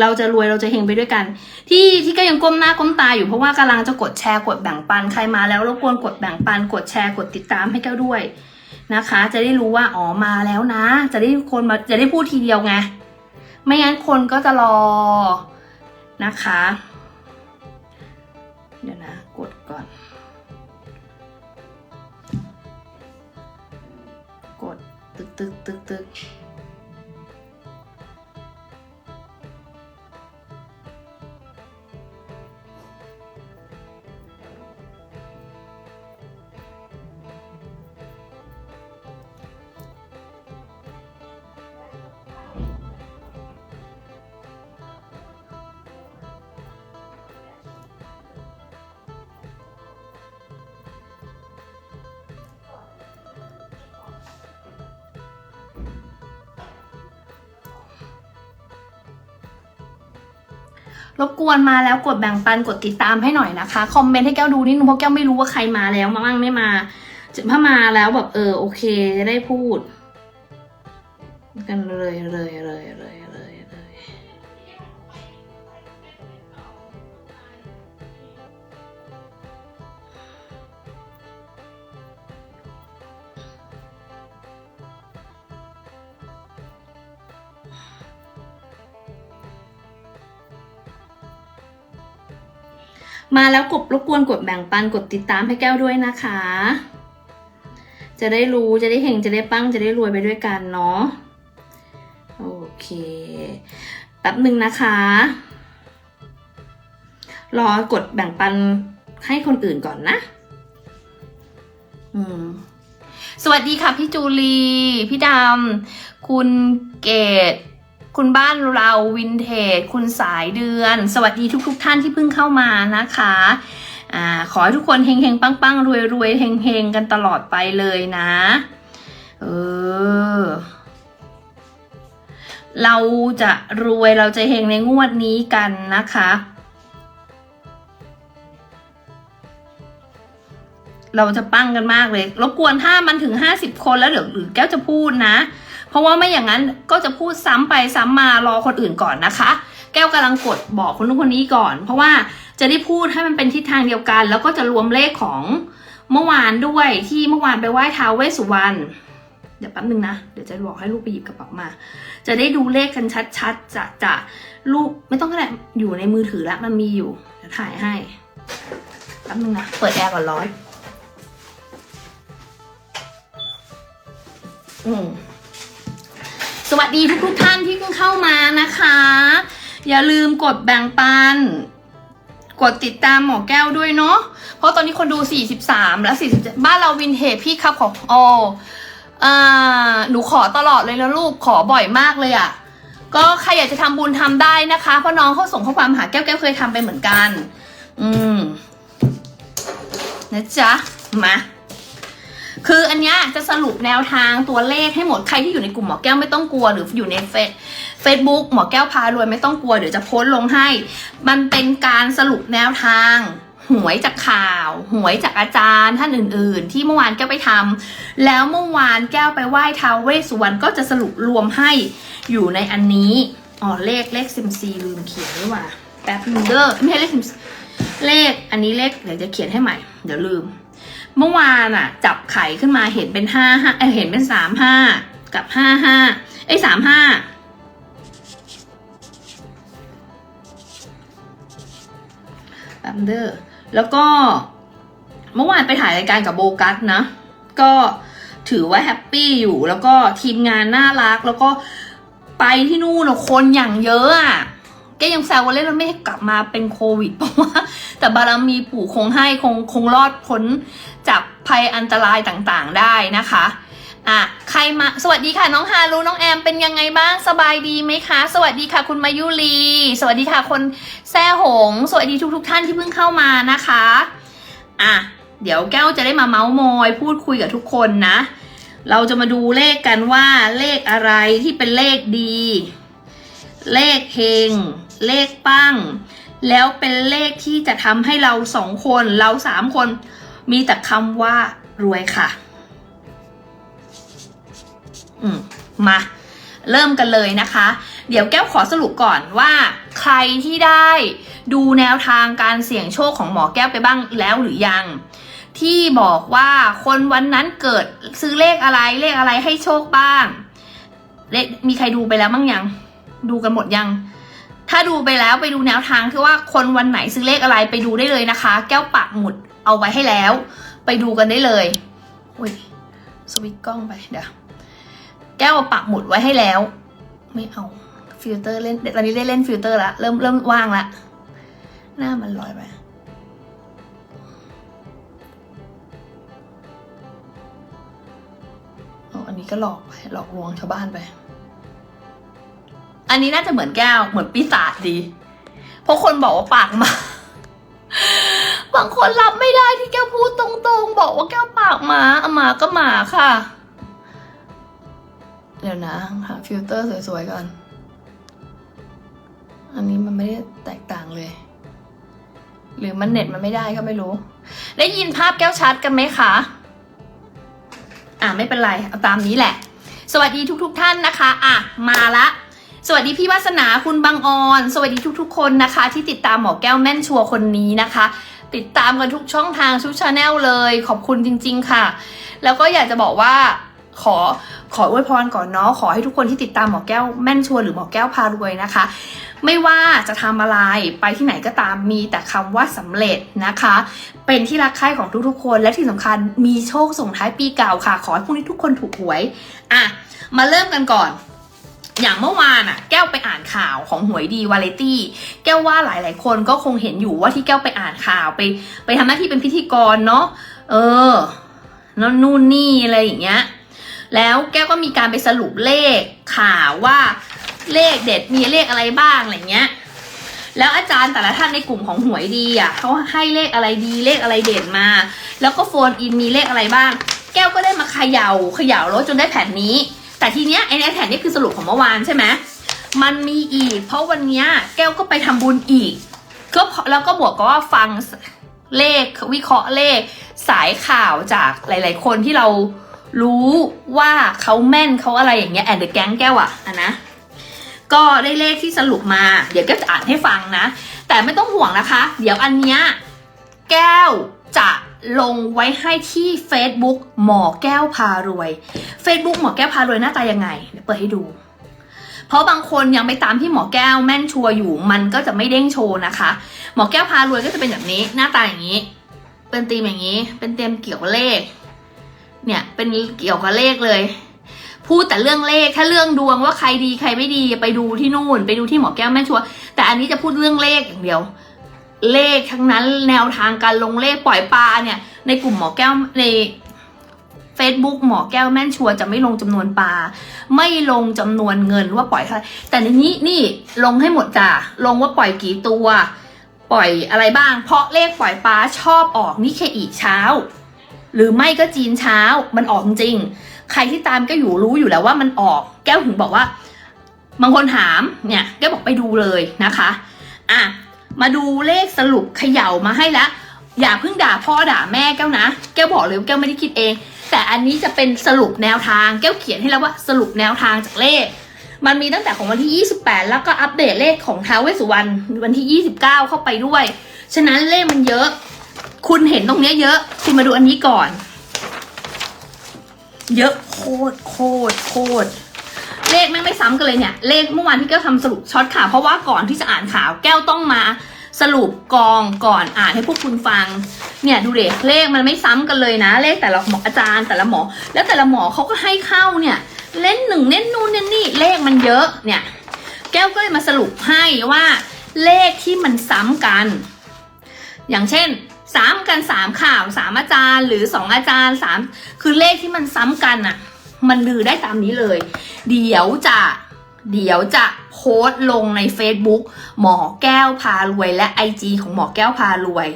เราจะรวยเราจะเฮงไปด้วยกัน ที่ที่ก็ยังก้มหน้าก้มตาอยู่เพราะว่ากำลังจะกดแชร์กดแบ่งปันใครมาแล้วรบกวนกดแบ่งปัน กดแชร์กดติดตามให้แก้วด้วยนะคะ จะได้รู้ว่าอ๋อมาแล้วนะ จะได้คนมาจะได้พูดทีเดียวไงไม่งั้นคนก็จะรอนะคะ เดี๋ยวนะกดก่อน กดตึกตึกตึกตึก รบกวนมาแล้วกดแบ่งปันกดติดตามให้หน่อยนะคะ คอมเมนต์ให้แก้วดูนิดนึงเพราะแก้วไม่รู้ว่าใครมาแล้วมาบ้างไม่มาถ้ามาแล้วแบบเออโอเคจะได้พูด กันเลยเลยเลยเลยเลย มาแล้วกดรบกวนกดแบ่งปันกดติดตามให้แก้วด้วยนะคะ จะได้รู้จะได้เฮงจะได้ปั้งจะได้รวยไปด้วยกันเนาะโอเคแป๊บหนึ่งนะคะ รอกดแบ่งปันให้คนอื่นก่อนนะอืมสวัสดีค่ะพี่จูลี พี่ดำ คุณเกด คุณบ้านเราวินเทจ คุณสายเดือน สวัสดีทุกๆทท่านที่เพิ่งเข้ามานะคะอ่าขอให้ทุกคนเฮงๆ ปังๆ รวยๆ เฮงๆ กันตลอดไปเลยนะ เออ เราจะรวยเราจะเฮงในงวดนี้กันนะคะ เราจะปั้งกันมากเลย รบกวนถ้ามันถึงห้าสิบคนแล้วเดี๋ยวหรือแก้วจะพูดนะ เพราะว่าไม่อย่างนั้นก็จะพูดซ้ำไปซ้ำมารอคนอื่นก่อนนะคะ แก้วกำลังกดบอกคนนู้นคนนี้ก่อน เพราะว่าจะได้พูดให้มันเป็นทิศทางเดียวกัน แล้วก็จะรวมเลขของเมื่อวานด้วยที่เมื่อวานไปไหว้ท้าวเวสสุวรรณเดี๋ยวแป๊บนึงนะ เดี๋ยวจะบอกให้ลูกไปหยิบกระเป๋ามา จะได้ดูเลขกันชัดๆจะจะลูกไม่ต้องก็ได้อยู่ในมือถือแล้วมันมีอยู่เดี๋ยวถ่ายให้แป๊บนึงนะ เปิดแอร์ก่อนร้อนอืม สวัสดีทุกๆท่านที่เพิ่งเข้ามานะคะ อย่าลืมกดแบ่งปัน กดติดตามหมอแก้วด้วยเนาะเพราะตอนนี้คนดู 43 แล้ว47บ้านเราวินเทจพี่ครับของออ่าหนูขอตลอดเลยนะลูกขอบ่อยมากเลยอะ่ะก็ใครอยากจะทำบุญทำได้นะคะเพราะน้องเขาส่งข้อความหาแก้วแก้วเคยทำไปเหมือนกัน อืมนะจ๊ะมา คืออันนี้จะสรุปแนวทางตัวเลขให้หมดใครที่อยู่ในกลุ่มหมอแก้วไม่ต้องกลัวหรืออยู่ในเฟซเฟซบุ๊กหมอแก้วพารวยไม่ต้องกลัวเดี๋ยวจะโพสต์ลงให้ มันเป็นการสรุปแนวทางหวยจากข่าว หวยจากอาจารย์ท่านอื่น ๆ ที่เมื่อวานแก้วไปทำแล้วเมื่อวานแก้วไปไหว้ท้าวเวสสุวรรณก็จะสรุปรวมให้อยู่ในอันนี้อ๋อเลขเลขซิมซีลืมเขียนด้วยว่ะแป๊บนึงเด้อไม่ใช่เลขซิมเลขอันนี้เลขเดี๋ยวจะเขียนให้ใหม่ เดี๋ยวลืม เมื่อวานอะจับไข่ขึ้นมาเห็นเป็นห้าห้าเห็นเป็นสามห้ากับห้าห้าไอ้สามห้าแป๊บเดอร์แล้วก็เมื่อวานไปถ่ายรายการกับโบกัสนะ ก็ถือว่าแฮปปี้อยู่ แล้วก็ทีมงานน่ารัก แล้วก็ไปที่นู่นอะคนอย่างเยอะอะแกยังแซวว่าเล่นแล้วไม่กลับมาเป็นโควิด เพราะว่า แต่บารมีปู่คงให้คงคงรอดพ้น จากภัยอันตรายต่างๆได้นะคะอะใครมาสวัสดีค่ะน้องฮารุน้องแอมเป็นยังไงบ้างสบายดีไหมคะ สวัสดีค่ะคุณมายุรี สวัสดีค่ะคนแซ่หง สวัสดีทุกๆทท่านที่เพิ่งเข้ามานะคะอะเดี๋ยวแก้วจะได้มาเมาส์มอยพูดคุยกับทุกคนนะ เราจะมาดูเลขกันว่าเลขอะไรที่เป็นเลขดี เลขเฮงเลขปั้งแล้วเป็นเลขที่จะทำให้เราสองคนเราสามคน มีแต่คำว่ารวยค่ะ อืม มา เริ่มกันเลยนะคะ เดี๋ยวแก้วขอสรุปก่อนว่า ใครที่ได้ดูแนวทางการเสี่ยงโชคของหมอแก้วไปบ้างแล้วหรือยัง ที่บอกว่าคนวันนั้นเกิดซื้อเลขอะไรเลขอะไรให้โชคบ้าง มีใครดูไปแล้วบ้างยัง ดูกันหมดยัง ถ้าดูไปแล้วไปดูแนวทางที่ว่าคนวันไหนซื้อเลขอะไรไปดูได้เลยนะคะ แก้วปักหมุดเอาไว้ให้แล้ว ไปดูกันได้เลยอุ้ยสวิตกล้องไปเดี๋ยวแก้วปักหมุดไว้ให้แล้ว ไม่เอาฟิลเตอร์เล่นตอนนี้ได้เล่นฟิลเตอร์ละเริ่มเริ่มว่างละหน้ามันลอยไปเออันนี้ก็หลอกไปหลอกลวงชาวบ้านไป อันนี้น่าจะเหมือนแก้วเหมือนปีศาจดี เพราะคนบอกว่าปากหมา บางคนรับไม่ได้ที่แก้วพูดตรงๆ บอกว่าแก้วปากหมาเอาหมาก็หมาค่ะ เดี๋ยวนะหาฟิลเตอร์สวยๆก่อน อันนี้มันไม่ได้แตกต่างเลย หรือมันเน็ตมันไม่ได้ก็ไม่รู้ ได้ยินภาพแก้วชัดกันไหมคะ อะไม่เป็นไร เอาตามนี้แหละ สวัสดีทุก ๆทท่านนะคะ อะ มาละ สวัสดีพี่วาสนาคุณบางออน สวัสดีทุก ๆ คนนะคะ ที่ติดตามหมอแก้วแม่นชัวคนนี้นะคะ ติดตามกันทุกช่องทางทุกชาแนลเลย ขอบคุณจริง ๆ ค่ะ แล้วก็อยากจะบอกว่าขอขออวยพรก่อนเนาะขอให้ทุกคนที่ติดตามหมอแก้วแม่นชัวหรือหมอแก้วพารวยนะคะ ไม่ว่าจะทำอะไรไปที่ไหนก็ตามมีแต่คำว่าสำเร็จนะคะ เป็นที่รักใคร่ของทุกๆ คนและที่สำคัญมีโชคส่งท้ายปีเก่าค่ะ ขอให้พวกนี้ทุกคนถูกหวย อะ มาเริ่มกันก่อน อย่างเมื่อวานอะแก้วไปอ่านข่าวของหวยดีวาเลตี้แก้วว่าหลาย ๆ คนก็คงเห็นอยู่ว่าที่แก้วไปอ่านข่าวไป ไปทำหน้าที่เป็นพิธีกรเนาะเออแล้วนู่นนี่อะไรอย่างเงี้ยแล้วแก้วก็มีการไปสรุปเลขข่าวว่าเลขเด็ดมีเลขอะไรบ้างอะไรเงี้ย แล้วอาจารย์แต่ละท่านในกลุ่มของหวยดีอะเขาให้เลขอะไรดีเลขอะไรเด่นมา แล้วก็โฟนอินมีเลขอะไรบ้าง แก้วก็ได้มาเขยา่าเขย่ารถจนได้แผ่นนี้ แต่ทีเนี้ยไอ้ในแผ่นนี้คือสรุปของเมื่อวานใช่ไหมมันมีอีก เพราะวันเนี้ยแก้วก็ไปทำบุญอีก ก็แล้วก็บวกกับว่าฟังเลขวิเคราะห์เลขสายข่าวจากหลาย ๆ คนที่เรารู้ว่าเขาแม่นเขาอะไรอย่างเงี้ยแอนเดอร์แก๊งแก้วอะอะนะก็ได้เลขที่สรุปมา เดี๋ยวแก้วจะอ่านให้ฟังนะ แต่ไม่ต้องห่วงนะคะ เดี๋ยวอันเนี้ยแก้วจะ ลงไว้ให้ที่ Facebook หมอแก้วพารวย Facebook หมอแก้วพารวยหน้าตายังไงเดี๋ยวเปิดให้ดู เพราะบางคนยังไปตามที่หมอแก้วแม่นชัวอยู่ มันก็จะไม่เด้งโชว์นะคะ หมอแก้วพารวยก็จะเป็นแบบนี้ หน้าตาอย่างนี้ เป็นธีมอย่างนี้ เป็นเต็มเกี่ยวกับเลข เนี่ยเป็นเกี่ยวกับเลขเลย พูดแต่เรื่องเลขถ้าเรื่องดวงว่าใครดีใครไม่ดีไปดูที่นู่น ไปดูที่หมอแก้วแม่นชัวแต่อันนี้จะพูดเรื่องเลขอย่างเดียว เลขทั้งนั้นแนวทางการลงเลขปล่อยปลาเนี่ยในกลุ่มหมอแก้วใน Facebook หมอแก้วแม่นชัวจะไม่ลงจำนวนปลา ไม่ลงจำนวนเงินว่าปล่อยเท่าไหร่แต่ในนี้นี่ลงให้หมดจ้ะลงว่าปล่อยกี่ตัว ปล่อยอะไรบ้าง เพราะเลขปล่อยปลาชอบออกนิเคอีเช้า หรือไม่ก็จีนเช้ามันออกจริงๆใครที่ตามก็อยู่รู้อยู่แล้วว่ามันออกแก้วถึงบอกว่า บางคนถามเนี่ยแก้วบอกไปดูเลยนะคะ อะ มาดูเลขสรุปเขย่ามาให้แล้ว อย่าเพิ่งด่าพ่อด่าแม่แก้วนะ แก้วบอกเลยว่าแก้วไม่ได้คิดเอง แต่อันนี้จะเป็นสรุปแนวทาง แก้วเขียนให้แล้วว่าสรุปแนวทางจากเลข มันมีตั้งแต่ของวันที่ 28 แล้วก็อัปเดตเลขของท้าวเวสสุวรรณวันที่ 29 เข้าไปด้วย ฉะนั้นเลขมันเยอะ คุณเห็นตรงนี้เยอะ คุณมาดูอันนี้ก่อน เยอะโคตรโคตรโคตร เลขแม่งไม่ซ้ำกันเลยเนี่ย เลขเมื่อวานที่แก้วทำสรุปช็อตข่าวเพราะว่าก่อนที่จะอ่านข่าวแก้วต้องมาสรุปกองก่อนอ่านให้พวกคุณฟัง เนี่ยดูเด็กเลขมันไม่ซ้ำกันเลยนะ เลขแต่ละหมออาจารย์แต่ละหมอ แล้วแต่ละหมอเขาก็ให้เข้าเนี่ย เล่นหนึ่งเล่นนู่นเล่นนี่เลขมันเยอะเนี่ย แก้วก็เลยมาสรุปให้ว่า เลขที่มันซ้ำกัน อย่างเช่นซ้ำกันสามข่าวสามอาจารย์หรือสองอาจารย์สามคือเลขที่มันซ้ำกันอะ มันลือได้ตามนี้เลย เดี๋ยวจะเดี๋ยวจะโพสต์ลงใน Facebook หมอแก้วพารวยและ IG ของหมอแก้วพารวย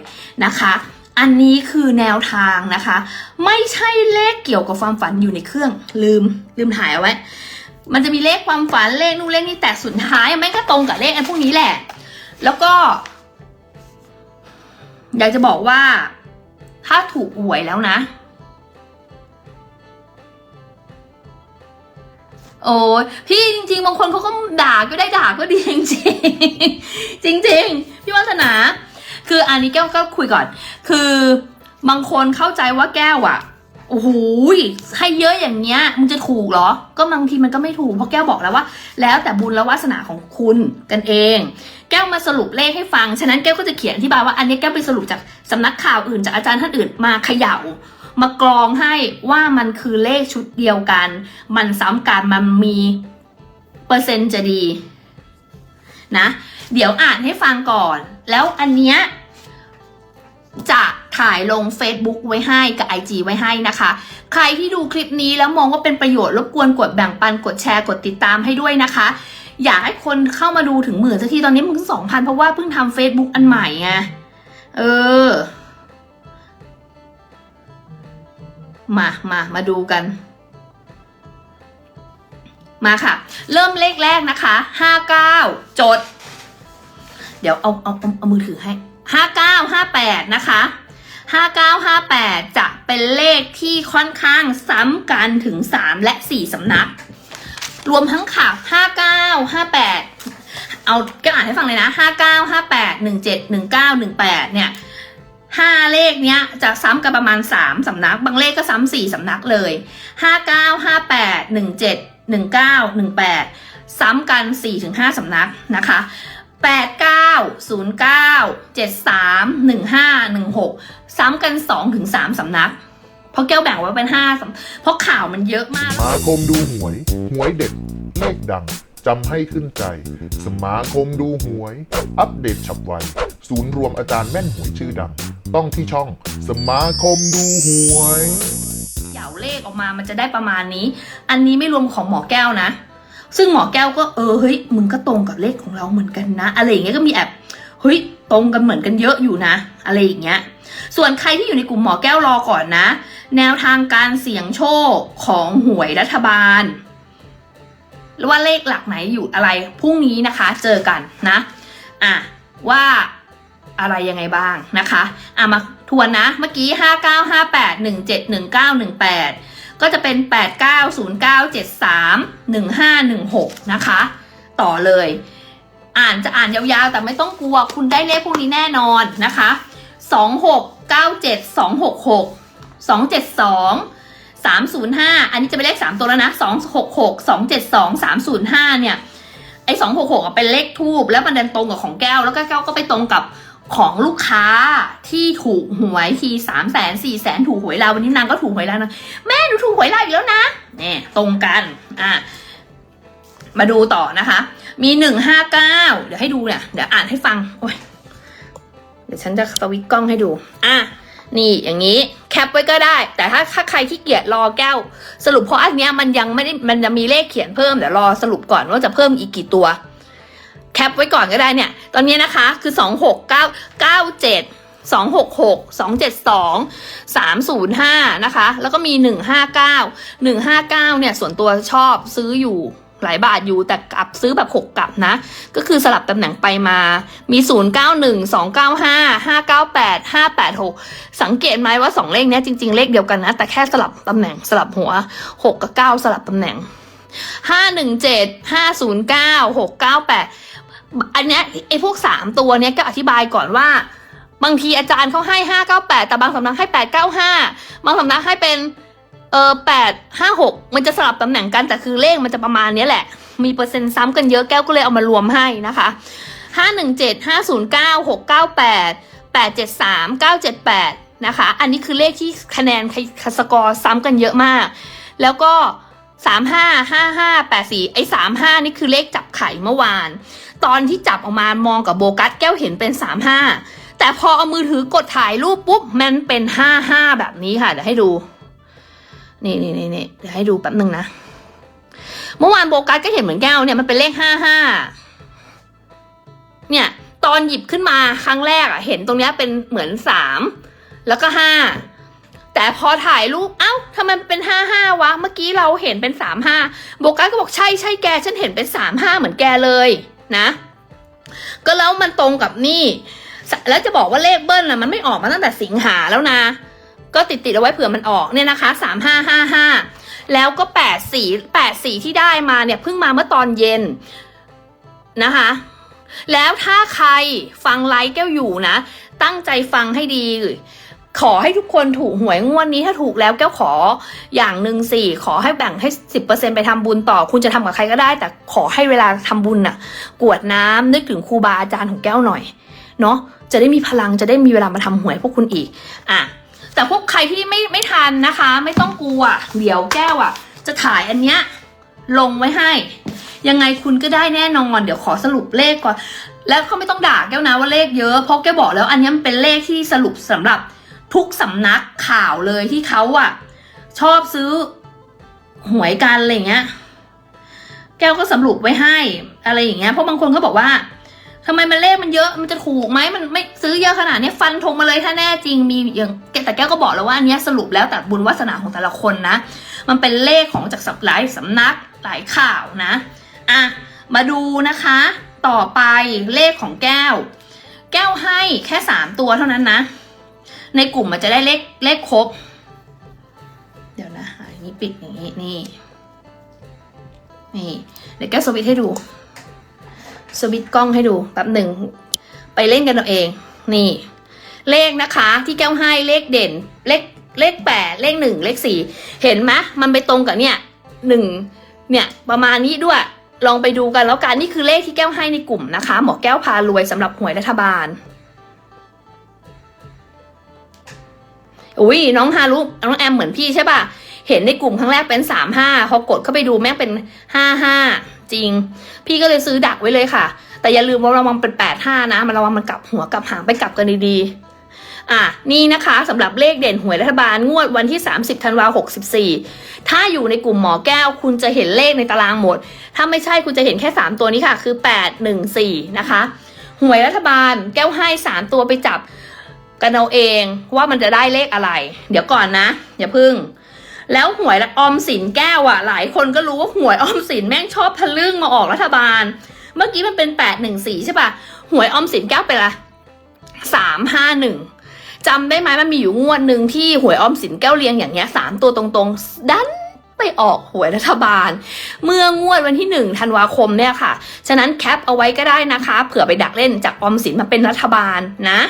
นะคะ อันนี้คือแนวทางนะคะ ไม่ใช่เลขเกี่ยวกับความฝันอยู่ในเครื่อง ลืมลืมถ่ายเอาไว้ มันจะมีเลขความฝันเลขนู่นเลขนี่แต่สุดท้ายมันก็ตรงกับเลขไอ้พวกนี้แหละ แล้วก็ อยากจะบอกว่า ถ้าถูกหวยแล้วนะ โอ้ยพี่จริง ๆ บางคนเขาก็ด่าก็ได้ด่าก็ดีจริงๆ จริง ๆ พี่วัฒนา คืออันนี้แก้วก็คุยก่อน คือบางคนเข้าใจว่าแก้วอะโอ้โหให้เยอะอย่างเงี้ยมันจะถูกเหรอ ก็บางทีมันก็ไม่ถูกเพราะแก้วบอกแล้วว่า แล้วแต่บุญและวาสนาของคุณกันเอง แก้วมาสรุปเลขให้ฟัง ฉะนั้นแก้วก็จะเขียนอธิบายว่าอันนี้แก้วไปสรุปจากสำนักข่าวอื่นจากอาจารย์ท่านอื่นมาเขย่า มากรองให้ว่ามันคือเลขชุดเดียวกัน มันซ้ำกันมันมีเปอร์เซ็นต์จะดีนะเดี๋ยวอ่านให้ฟังก่อน แล้วอันเนี้ยจะถ่ายลง Facebook ไว้ให้กับ IG ไว้ให้นะคะ ใครที่ดูคลิปนี้แล้วมองว่าเป็นประโยชน์รบกวนกดแบ่งปันกดแชร์กดติดตามให้ด้วยนะคะ อยากให้คนเข้ามาดูถึงหมื่นสักทีตอนนี้มึงสองพันเพราะว่าเพิ่งทำ Facebook อันใหม่ไงเออ มามามาดูกัน มาค่ะ เริ่มเลขแรกนะคะห้าเก้าจด เดี๋ยวเอาเอาเอามือถือให้ห้าเก้าห้าแปดนะคะห้าเก้าห้าแปดจะเป็นเลขที่ค่อนข้างซ้ำกันถึงสามและสี่สำนัก รวมทั้งข่าวห้าเก้าห้าแปดเอาก็อ่านให้ฟังเลยนะห้าเก้าห้าแปดหนึ่งเจ็ดหนึ่งเก้าหนึ่งแปดเนี่ย ห้าเลขเนี้ยจะซ้ำกันประมาณสามสำนัก บางเลขก็ซ้ำสี่สำนักเลยห้าเก้าห้าแปดหนึ่งเจ็ดหนึ่งเก้าหนึ่งแปดซ้ำกันสี่ถึงห้าสำนักนะคะแปดเก้าศูนย์เก้าเจ็ดสามหนึ่งห้าหนึ่งหกซ้ำกันสองถึงสามสำนักเพราะแก้วแบ่งไว้เป็นห้าเพราะข่าวมันเยอะมากมาคมดูหวย หวยเด็ดเลขดัง จำให้ขึ้นใจ สมาคมดูหวย อัปเดตฉับไว ศูนย์รวมอาจารย์แม่นหวยชื่อดัง ต้องที่ช่องสมาคมดูหวยเหยาเลขออกมามันจะได้ประมาณนี้ อันนี้ไม่รวมของหมอแก้วนะ ซึ่งหมอแก้วก็เออเฮ้ยมึงก็ตรงกับเลขของเราเหมือนกันนะ อะไรอย่างเงี้ยก็มีแอบเฮ้ยตรงกันเหมือนกันเยอะอยู่นะ อะไรอย่างเงี้ย ส่วนใครที่อยู่ในกลุ่มหมอแก้วรอก่อนนะ แนวทางการเสี่ยงโชคของหวยรัฐบาล ว่าเลขหลักไหนอยู่อะไรพรุ่งนี้นะคะเจอกันนะอะว่าอะไรยังไงบ้างนะคะอะมาทวนนะเมื่อกี้ 5 9 5 8 1 7 1 9 1 8 ก็จะเป็น 8 9 0 9 7 3 1 5 1 6 นะคะ ต่อเลย อ่านจะอ่านยาวๆ แต่ไม่ต้องกลัวคุณได้เลขพวกนี้แน่นอนนะคะ 2 6 9 7 2 6 6 2 7 2 305 อันนี้จะเป็นเลข 3 ตัวแล้วนะ 266 272 305 เนี่ย ไอ้266เป็นเลขทูบแล้วมันเดินตรงกับของแก้ว แล้วก็แก้วก็ไปตรงกับของลูกค้าที่ถูกหวยทีสามแสนสี่แสนถูกหวยเราววันนี้นางก็ถูกหวยเราวนะแม่หนูถูกหวยเราวอีกแล้วนะเนี่ยตรงกันอะมาดูต่อนะคะ มีหนึ่งห้าเก้าเดี๋ยวให้ดูเนี่ยเดี๋ยวอ่านให้ฟังโอ้ยเดี๋ยวฉันจะสวิตช์กล้องให้ดูอะ นี่อย่างนี้แคปไว้ก็ได้ แต่ถ้าถ้าใครที่เกียจรอแก้ว สรุปเพราะอันเนี้ยมันยังไม่ได้มันจะมีเลขเขียนเพิ่มเดี๋ยวรอสรุปก่อนว่าจะเพิ่มอีกกี่ตัว แคปไว้ก่อนก็ได้เนี่ย ตอนนี้นะคะคือ2 6 9 9 7 2 6 6 2 7 2 3 0 5นะคะ แล้วก็มี159 159เนี่ยส่วนตัวชอบซื้ออยู่ หลายบาทอยู่แต่กลับซื้อแบบ6กกลับนะ ก็คือสลับตำแหน่งไปมา มี 091 295 598 586 สังเกตไหมว่า 2 เลขนี้จริง ๆ เลขเดียวกันนะ แต่แค่สลับตำแหน่งสลับหัว 6 กับ 9 สลับตำแหน่ง 517 509 698 อันเนี้ยไอ้พวก 3 ตัวเนี้ยก็อธิบายก่อนว่า บางทีอาจารย์เขาให้ 598 แต่บางสำนักให้ 895 บางสำนักให้เป็น เออ856มันจะสลับตำแหน่งกันแต่คือเลขมันจะประมาณนี้แหละ มีเปอร์เซ็นต์ซ้ำกันเยอะแก้วก็เลยเอามารวมให้นะคะ517 509 698 873 978นย์เก้าหกเก้าแปดแปดเจ็ดสามเก้าเจ็ดแปดนะคะ อันนี้คือเลขที่คะแนนคสกอร์ซ้ำกันเยอะมาก แล้วก็35 55 84ไอ้35นี่คือเลขจับไข่เมื่อวาน ตอนที่จับออกมามองกับโบกัสแก้วเห็นเป็น35แต่พอเอามือถือกดถ่ายรูปปุ๊บมันเป็น55แบบนี้ค่ะเดี๋ยวให้ดู นี่นี่นี่นี่เดี๋ยวให้ดูแป๊บหนึ่งนะ เมื่อวานโบกัสก็เห็นเหมือนแก้วเนี่ยมันเป็นเลขห้าห้าเนี่ย ตอนหยิบขึ้นมาครั้งแรกอะเห็นตรงเนี้ยเป็นเหมือนสามแล้วก็ห้าแต่พอถ่ายรูปเอ้าทำไมเป็นห้าห้าวะ เมื่อกี้เราเห็นเป็นสามห้าโบกัสก็บอกใช่ใช่แก ฉันเห็นเป็นสามห้าเหมือนแกเลยนะ ก็แล้วมันตรงกับนี่ แล้วจะบอกว่าเลขเบิ้ลนะมันไม่ออกมาตั้งแต่สิงหาแล้วนะ ก็ติดติดๆเอาไว้เผื่อมันออกเนี่ยนะคะสามห้าห้าห้าแล้วก็แปดสีแปดสีที่ได้มาเนี่ยเพิ่งมาเมื่อตอนเย็นนะคะ แล้วถ้าใครฟังไลฟ์แก้วอยู่นะ ตั้งใจฟังให้ดีขอให้ทุกคนถูกหวยงวดนี้ถ้าถูกแล้วแก้วขออย่างหนึ่งสี่ขอให้แบ่งให้สิบเปอร์เซ็นไปทำบุญต่อ คุณจะทำกับใครก็ได้ แต่ขอให้เวลาทำบุญน่ะ กวดน้ำนึกถึงครูบาอาจารย์ของแก้วหน่อย เนาะจะได้มีพลังจะได้มีเวลามาทำหวยพวกคุณอีก อะ แต่พวกใครที่ไม่ไม่ทันนะคะ ไม่ต้องกลัวเดี๋ยวแก้วอะจะถ่ายอันเนี้ยลงไว้ให้ ยังไงคุณก็ได้แน่นอนเดี๋ยวขอสรุปเลขก่อน แล้วก็ไม่ต้องด่าแก้วนะว่าเลขเยอะเพราะแกบอกแล้วอันเนี้ยมันเป็นเลขที่สรุปสำหรับทุกสำนักข่าวเลยที่เขาอะชอบซื้อหวยกันอะไรเงี้ย แก้วก็สรุปไว้ให้ อะไรอย่างเงี้ยเพราะบางคนเขาบอกว่า ทำไมมันเลขมันเยอะมันจะถูกไหมมันไม่ซื้อเยอะขนาดนี้ฟันธงมาเลยถ้าแน่จริงมีอย่างแต่แก้วก็บอกแล้วว่าอันนี้สรุปแล้วแต่บุญวาสนาของแต่ละคนนะ มันเป็นเลขของจากสับหลายสำนักหลายข่าวนะอะมาดูนะคะ ต่อไปเลขของแก้ว แก้วให้แค่สามตัวเท่านั้นนะ ในกลุ่มมันจะได้เลขเลขครบ เดี๋ยวนะอันนี้ปิดอย่างนี้นี่นี่เดี๋ยวแก้วสวิตให้ดู สวิตกล้องให้ดูแป๊บหนึ่ง ไปเล่นกันเอาเอง นี่ เลขนะคะที่แก้วให้เลขเด่น เลขเลขแปดเลขหนึ่งเลขสี่เห็นไหมมันไปตรงกับเนี่ยหนึ่งเนี่ยประมาณนี้ด้วยลองไปดูกันแล้วกันนี่คือเลขที่แก้วให้ในกลุ่มนะคะ หมอแก้วพารวยสำหรับหวยรัฐบาลอุ้ยน้องฮารุน้องแอมเหมือนพี่ใช่ป่ะ เห็นในกลุ่มครั้งแรกเป็นสามห้าพอกดเข้าไปดูแม่งเป็นห้าห้าจริง พี่ก็เลยซื้อดักไว้เลยค่ะ แต่อย่าลืมว่าระวังเป็นแปดห้านะ มันระวังมันกลับหัวกลับหางไปกลับกันดีๆ อะนี่นะคะสำหรับเลขเด่นหวยรัฐบาลงวดวันที่ 30ธันวาคม64ถ้าอยู่ในกลุ่มหมอแก้วคุณจะเห็นเลขในตารางหมด ถ้าไม่ใช่คุณจะเห็นแค่ 3 ตัวนี้ค่ะ คือ 8 1 4 นะคะหวยรัฐบาลแก้วให้ 3 ตัวไปจับกันเอาเองว่ามันจะได้เลขอะไร เดี๋ยวก่อนนะ อย่าพึ่ง แล้วหวยออมสินแก้วอะหลายคนก็รู้ว่าหวยออมสินแม่งชอบทะลึ่งมาออกรัฐบาล เมื่อกี้มันเป็น8 1 4ใช่ปะหวยออมสินแก้วเป็นละสามห้าหนึ่งจำได้ไหมมันมีอยู่งวดหนึ่งที่หวยออมสินแก้วเรียงอย่างเงี้ยสามตัวตรงๆ ดันไปออกหวยรัฐบาล เมื่องวดวันที่หนึ่งธันวาคมเนี่ยค่ะ ฉะนั้นแคปเอาไว้ก็ได้นะคะ เผื่อไปดักเล่นจากออมสินมาเป็นรัฐบาลนะ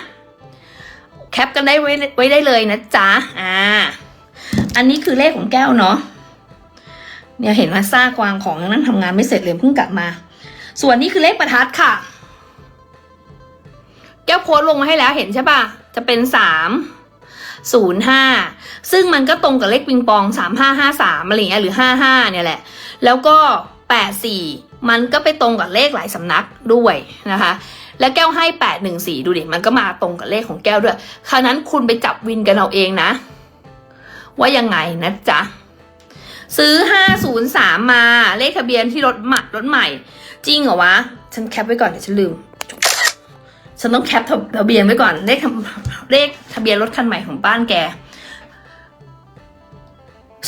แคปกันได้ไว้ไว้ได้เลยนะจ๊ะ อ่า อันนี้คือเลขของแก้วเนาะเนี่ยเห็นว่าซ่ากวางของยังนั่งทำงานไม่เสร็จเลยเพิ่งกลับมา ส่วนนี้คือเลขประทัดค่ะ แก้วโพสต์ลงมาให้แล้วเห็นใช่ปะจะเป็นสามศูนย์ห้าซึ่งมันก็ตรงกับเลขปิงปองสามห้าห้าสามอะไรเงี้ยหรือห้าห้าเนี่ยแหละ แล้วก็แปดสี่มันก็ไปตรงกับเลขหลายสำนักด้วยนะคะ แล้วแก้วให้แปดหนึ่งสี่ดูดิมันก็มาตรงกับเลขของแก้วด้วยคราวนั้นคุณไปจับวินกันเอาเองนะ ว่ายังไงนะจ๊ะ ซื้อห้าศูนย์สามมาเลขทะเบียนที่รถหม่รถใหม่ จริงเหรอวะ ฉันแคปไว้ก่อนเดี๋ยวฉันลืม ฉันต้องแคปทะเบียนไว้ก่อน เลขเลขทะเบียนรถคันใหม่ของบ้านแก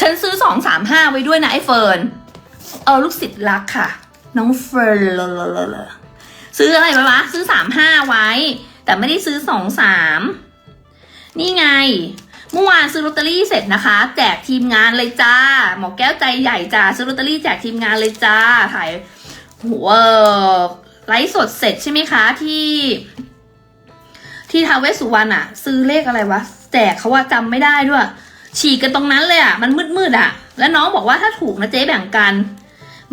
ฉันซื้อสองสามห้าไว้ด้วยนะไอ้เฟิร์นเออลูกศิษย์รักค่ะ น้องเฟิร์นลเลอเลอเลซื้ออะไรไว้วะ ซื้อสามห้าไว้ แต่ไม่ได้ซื้อสองสามนี่ไง เมื่อวานซื้อลอตเตอรี่เสร็จนะคะ แจกทีมงานเลยจ้า หมอแก้วใจใหญ่จ้าซื้อลอตเตอรี่แจกทีมงานเลยจ้าถ่ายหัวไลฟ์สดเสร็จใช่ไหมคะที่ ที่ทาวเวสสุวรรณอะซื้อเลขอะไรวะแจกเขาว่าจำไม่ได้ด้วย ฉีกกันตรงนั้นเลยอะมันมืดๆอะแล้วน้องบอกว่าถ้าถูกนะเจ๊แบ่งกัน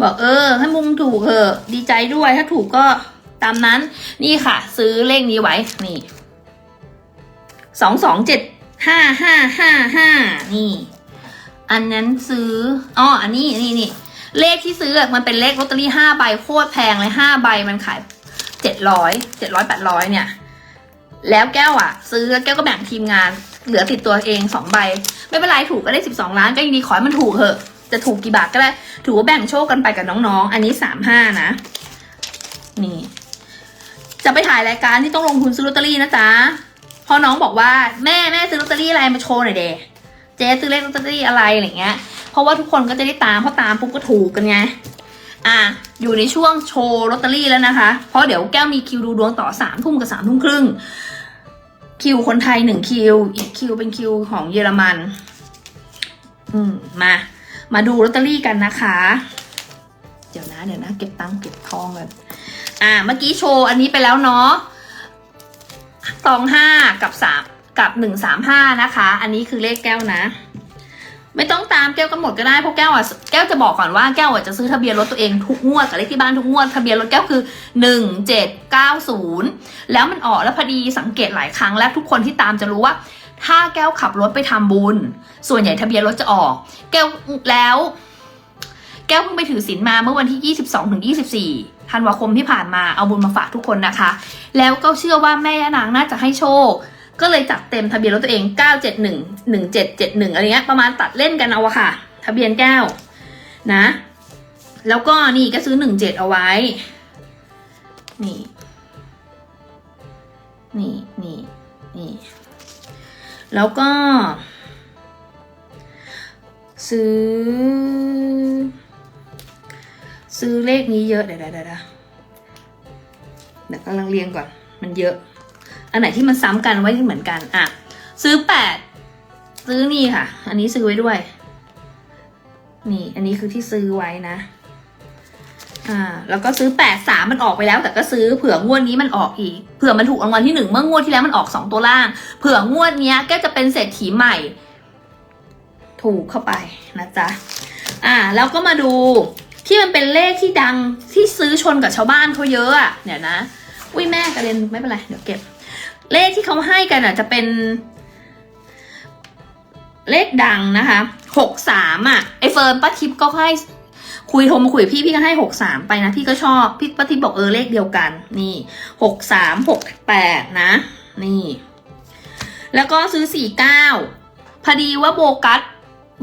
บอกเออถ้ามุงถูกเถอะดีใจด้วยถ้าถูกก็ตามนั้นนี่ค่ะ ซื้อเลขนี้ไว้นี่สองสองเจ็ด ห้าห้าห้าห้านี่ อันนั้นซื้ออ๋ออันนี้นี่นี่เลขที่ซื้อมันเป็นเลขลอตเตอรี่ห้าใบโคตรแพงเลยห้าใบมันขายเจ็ดร้อยเจ็ดร้อยแปดร้อยเนี่ย แล้วแก้วอะ ซื้อแล้วแก้วก็แบ่งทีมงาน เหลือติดตัวเองสองใบ ไม่เป็นไรถูกก็ได้สิบสองล้านก็ยังดีขอให้มันถูกเถอะ จะถูกกี่บาทก็ได้ ถือว่าแบ่งโชคกันไปกับน้องๆ อันนี้สามห้านะ นี่ จะไปถ่ายรายการที่ต้องลงทุนซื้อลอตเตอรี่นะจ๊ะ อน้องบอกว่าแม่แม่ซื้อลอตเตอรี่อะไรมาโชว์หน่อยเดเจ๊ซื้อเลขลอตเตอรี่อะไรอะไรเงี้ย เพราะว่าทุกคนก็จะได้ตามเพราะตามปุ๊บก็ถูกกันไงอะอยู่ในช่วงโชว์ลอตเตอรี่แล้วนะคะ เพราะเดี๋ยวแก้วมีคิวดูดวงต่อสามทุ่มกับสามทุ่มครึ่ง คิวคนไทยหนึ่งคิว อีกคิวเป็นคิวของเยอรมัน อืมมา มาดูลอตเตอรี่กันนะคะ เดี๋ยวนะเดี๋ยวนะ เก็บตังค์เก็บทองกันอ่าเมื่อกี้โชว์อันนี้ไปแล้วเนาะ ตองห้ากับสามกับหนึ่งสามห้านะคะ อันนี้คือเลขแก้วนะ ไม่ต้องตามแก้วกันหมดก็ได้เพราะแก้วอะแก้วจะบอกก่อนว่าแก้วอะจะซื้อทะเบียนรถตัวเองทุกงวดกับเลขที่บ้านทุกงวดทะเบียนรถแก้วคือหนึ่งเจ็ดเก้าศูนย์แล้วมันออกแล้วพอดีสังเกตหลายครั้งและทุกคนที่ตามจะรู้ว่า ถ้าแก้วขับรถไปทำบุญ ส่วนใหญ่ทะเบียนรถจะออก แก้วแล้ว แก้วเพิ่งไปถือศีลมาเมื่อวันที่22ถึง24 ธันวาคมที่ผ่านมาเอาบุญมาฝากทุกคนนะคะ แล้วก็เชื่อว่าแม่ย่านางน่าจะให้โชค ก็เลยจัดเต็มทะเบียนรถตัวเอง 971 1771 อะไรเงี้ยประมาณตัดเล่นกันเอาอะค่ะ ทะเบียนแก้วนะ แล้วก็นี่ก็ซื้อ 17 เอาไว้ นี่ นี่นี่นี่แล้วก็ ซื้อ ซื้อเลขนี้เยอะเดี๋ยวเดี๋ยวเดี๋ยวเดี๋ยวเดี๋ยวกำลังเรียงก่อน มันเยอะ อันไหนที่มันซ้ำกันไว้ที่เหมือนกัน อะ ซื้อแปดซื้อนี่ค่ะ อันนี้ซื้อไว้ด้วย นี่ อันนี้คือที่ซื้อไว้นะ อ่า แล้วก็ซื้อแปดสามมันออกไปแล้ว แต่ก็ซื้อเผื่องวดนี้มันออกอีก เผื่อมันถูกรางวัลที่หนึ่งเมื่องวดที่แล้วมันออกสองตัวล่าง เผื่องวดเนี้ยก็จะเป็นเศรษฐีใหม่ ถูกเข้าไปนะจ๊ะ อ่า แล้วก็มาดู ที่มันเป็นเลขที่ดังที่ซื้อชนกับชาวบ้านเขาเยอะอะเนี่ยนะ อุ้ยแม่กระเด็นไม่เป็นไรเดี๋ยวเก็บ เลขที่เขาให้กันอะจะเป็น เลขดังนะคะหกสามอะไอเฟิร์นป้าทิพย์ก็ให้คุยโทรมาคุยกับพี่พี่ก็ให้หกสามไปนะพี่ก็ชอบพี่ป้าทิพย์บอกเออเลขเดียวกัน นี่หกสามหกแปดนะ นี่ แล้วก็ซื้อสี่เก้าพอดีว่าโบกัส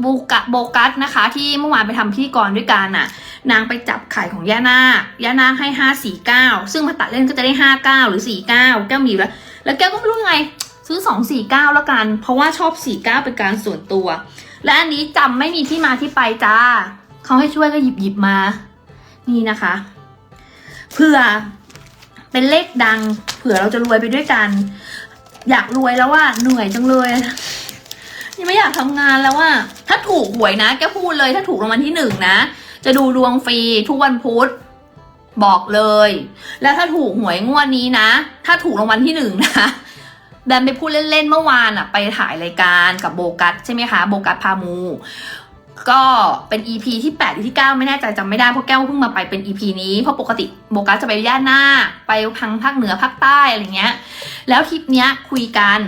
โบกัสโบกัสนะคะ ที่เมื่อวานไปทำพิธีกรด้วยกันน่ะ นางไปจับไข่ของย่านาคย่านาคให้ห้าสี่เก้าซึ่งมาตัดเล่นก็จะได้ห้าเก้าหรือสี่เก้าแก้วมีแล้ว แล้วแก้วก็ไม่รู้ไง ซื้อสองสี่เก้าแล้วกัน เพราะว่าชอบสี่เก้าเป็นการส่วนตัว และอันนี้จำไม่มีที่มาที่ไปจ้าเขาให้ช่วยก็หยิบหยิบมา นี่นะคะเผื่อเป็นเลขดัง เผื่อเราจะรวยไปด้วยกัน อยากรวยแล้วว่าเหนื่อยจังเลยยังไม่อยากทำงานแล้วว่า ถ้าถูกหวยนะแกพูดเลยถ้าถูกรางวัลที่หนึ่งนะ จะดูดวงฟรีทุกวันพุธบอกเลย แล้วถ้าถูกหวยงวดนี้นะ ถ้าถูกรางวัลที่หนึ่งนะแบมไปพูดเล่นๆเมื่อวานอะไปถ่ายรายการกับโบกัสใช่ไหมคะโบกัสพามู ก็เป็น EP ที่8หรือที่9 ไม่แน่ใจจำไม่ได้เพราะแก้วเพิ่งมาไปเป็น EP นี้เพราะปกติโบกัสจะไปย่านหน้า ไปทางภาคเหนือภาคใต้อะไรเงี้ย แล้วทริปเนี้ยคุยกัน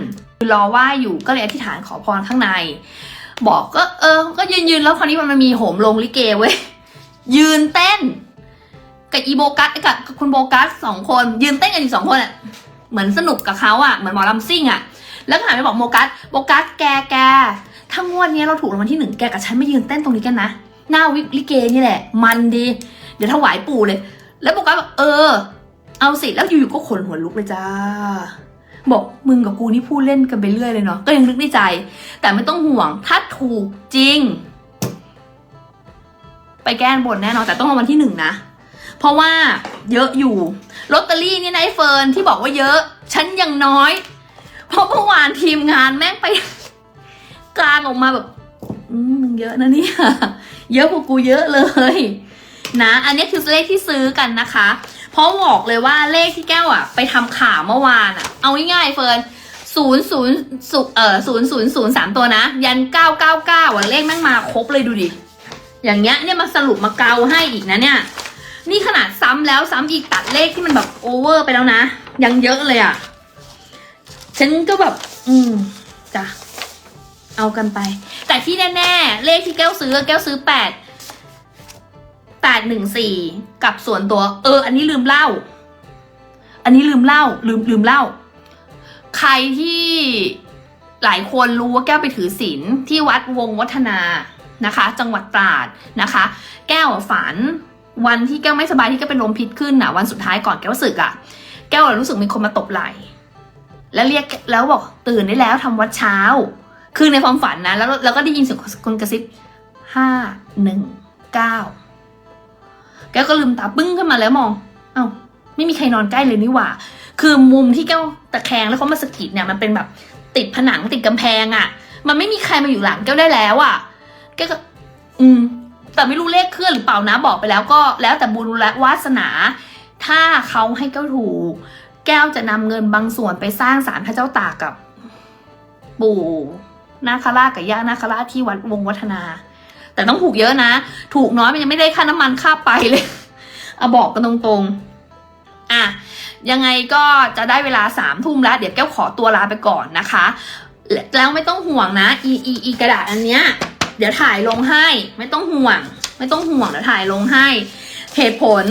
รอไหว่าอยู่ก็เลยอธิษฐานขอพรข้างใน บอกก็เออ ก็ยืนยืนๆแล้วคราวนี้มันมีโหมลงลิเกเว้ย ยืนเต้น กับอีโบกัสกับกับคุณโบกัสสองคน ยืนเต้นกันอยู่สองคนอะเหมือนสนุกกับเขาอะเหมือนหมอลำซิ่งอะ แล้วก็หันไปบอกโบกัสโบกัสแกแกถ้างวดนี้เราถูกรางวัลที่หนึ่งแกกับฉันไม่ยืนเต้นตรงนี้กันนะหน้าวิลิเกนี่แหละ มันดี เดี๋ยวถวายปู่เลย แล้วโบกัสบอกเออ เอาสิแล้วอยู่ๆก็ขนหัวลุกเลยจ้าบอกมึงกับกูนี่พูดเล่นกันไปเรื่อยเลยเนาะก็ยังนึกในใจ แต่ไม่ต้องห่วงถ้าถูกจริง ไปแก้บนแน่นอนแต่ต้องรางวัลที่หนึ่งนะ เพราะว่าเยอะอยู่ลอตเตอรี่นี่นะไอ้เฟิร์นที่บอกว่าเยอะ ฉันยังน้อย เพราะเมื่อวานทีมงานแม่งไป กลางออกมาแบบมึงเยอะนะเนี่ยเยอะกว่ากูเยอะเลยนะ อันนี้คือเลขที่ซื้อกันนะคะ เพราะบอกเลยว่าเลขที่แก้วอะไปทำข่าวเมื่อวานอะเอาง่ายๆเฟิร์นศูนย์ศูนย์ศูนย์เอ่อศูนย์ศูนย์ศูนย์สามตัวนะ ยันเก้าเก้าเก้าอะเลขแม่งมาครบเลยดูดิ อย่างเงี้ยเนี่ยมาสรุปมาเกาให้อีกนะเนี่ย นี่ขนาดซ้ำแล้วซ้ำอีกตัดเลขที่มันแบบโอเวอร์ไปแล้วนะ ยังเยอะเลยอะ่ะ ฉันก็แบบ อืมจ้ะเอากันไป แต่ที่แน่ๆ เลขที่แก้วซื้อแก้วซื้อแปดแปดหนึ่งสี่กับส่วนตัว เออ อันนี้ลืมเล่า อันนี้ลืมเล่า ลืมลืมเล่า ใครที่หลายคนรู้ว่าแก้วไปถือศีลที่วัดวงวัฒนา นะคะ จังหวัดตราดนะคะ แก้วฝันวันที่แก้วไม่สบายที่แก้วเป็นลมพิษขึ้นน่ะ วันสุดท้ายก่อนแก้วสึกอะ่ะ แก้วรู้สึกมีคนมาตบไหล่แล้วเรียกแล้วบอกตื่นได้แล้วทำวัดเช้า คือในความฝันนะแล้วแล้วก็ได้ยินเสียงคนกระซิบห้าหนึ่งเก้าแก้วก็ลืมตาปึ้งขึ้นมาแล้วมอง เอ้าไม่มีใครนอนใกล้เลยนี่หว่า คือมุมที่แก้วตะแคงแล้วเขามาสะกิดเนี่ยมันเป็นแบบติดผนังติดกำแพงอะ่ะ มันไม่มีใครมาอยู่หลังแก้วได้แล้วอะ่ะ แกก็ อืม แต่ไม่รู้เลขเคลื่อนหรือเปล่านะบอกไปแล้วก็แล้วแต่บุญและวาสนา ถ้าเขาให้แก้วถูก แก้วจะนำเงินบางส่วนไปสร้างศาลพระเจ้าตากกับ ปู่นาคาราชกับย่านาคาราชที่วัดวงวัฒนา แต่ต้องถูกเยอะนะ ถูกน้อยมันยังไม่ได้ค่าน้ำมันค่าไปเลยเอาบอกกันตรงๆ อะ ยังไงก็จะได้เวลาสามทุ่มแล้ว เดี๋ยวแก้วขอตัวลาไปก่อนนะคะ และแล้วไม่ต้องห่วงนะ อี อี อีกระดาษอันเนี้ย เดี๋ยวถ่ายลงให้ ไม่ต้องห่วง ไม่ต้องห่วงเดี๋ยวถ่ายลงให้เหตุผล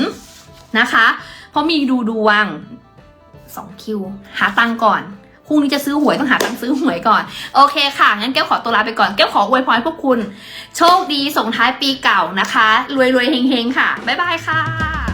นะคะเพราะมีดูดวงสองคิว หาตังก่อนพรุ่งนี้จะซื้อหวยต้องหาตังซื้อหวยก่อน โอเคค่ะ งั้นแก้วขอตัวลาไปก่อน แก้วขออวยพรพวกคุณ โชคดีส่งท้ายปีเก่านะคะ รวยรวยเฮงเฮงค่ะ บ๊ายบายค่ะ